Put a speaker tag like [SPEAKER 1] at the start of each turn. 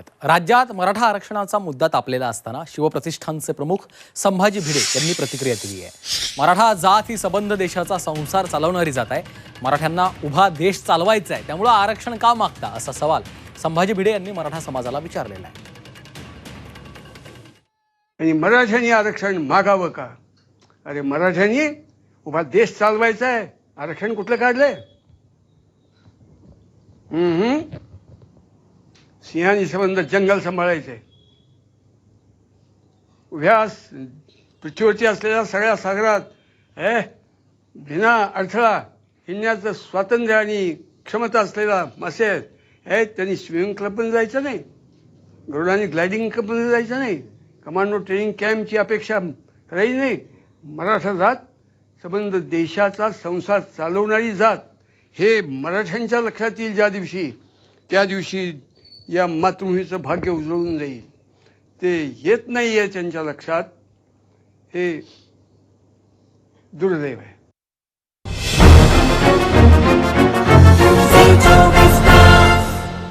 [SPEAKER 1] स्वागत. राज्यात मराठा आरक्षणाचा मुद्दा तापलेला असताना शिवप्रतिष्ठानचे प्रमुख संभाजी भिडे यांनी प्रतिक्रिया दिली आहे. मराठा जात ही सबंध देशाचा संसार चालवणारी जात आहे. मराठ्यांना उभा देश चालवायचा आहे त्यामुळं आरक्षण का मागता असा सवाल संभाजी भिडे यांनी मराठा समाजाला विचारलेला आहे.
[SPEAKER 2] आणि मराठ्यांनी आरक्षण मागावं का? अरे मराठ्यांनी उभा देश चालवायचा आहे. आरक्षण कुठलं काढलंय? सिंहानी संबंध जंगल सांभाळायचे. उभ्या पृथ्वीवरती असलेल्या सगळ्या सागरात हे बिना अडथळा हिंडण्याचं स्वातंत्र्य आणि क्षमता असलेला मासे आहेत हे त्यांनी स्विमिंग क्लबमध्ये जायचं नाही. गरुडाने ग्लायडिंग क्लबमध्ये जायचं नाही. कमांडो ट्रेनिंग कॅम्पची अपेक्षा करायची नाही. मराठा जात संबंध देशाचा संसार चालवणारी जात हे मराठ्यांच्या लक्षात येईल ज्या दिवशी. त्या दिवशी या मातृभूमीचं भाग्य उजळून जाईल. ते येत नाही आहे त्यांच्या लक्षात. हे दुर्दैव आहे.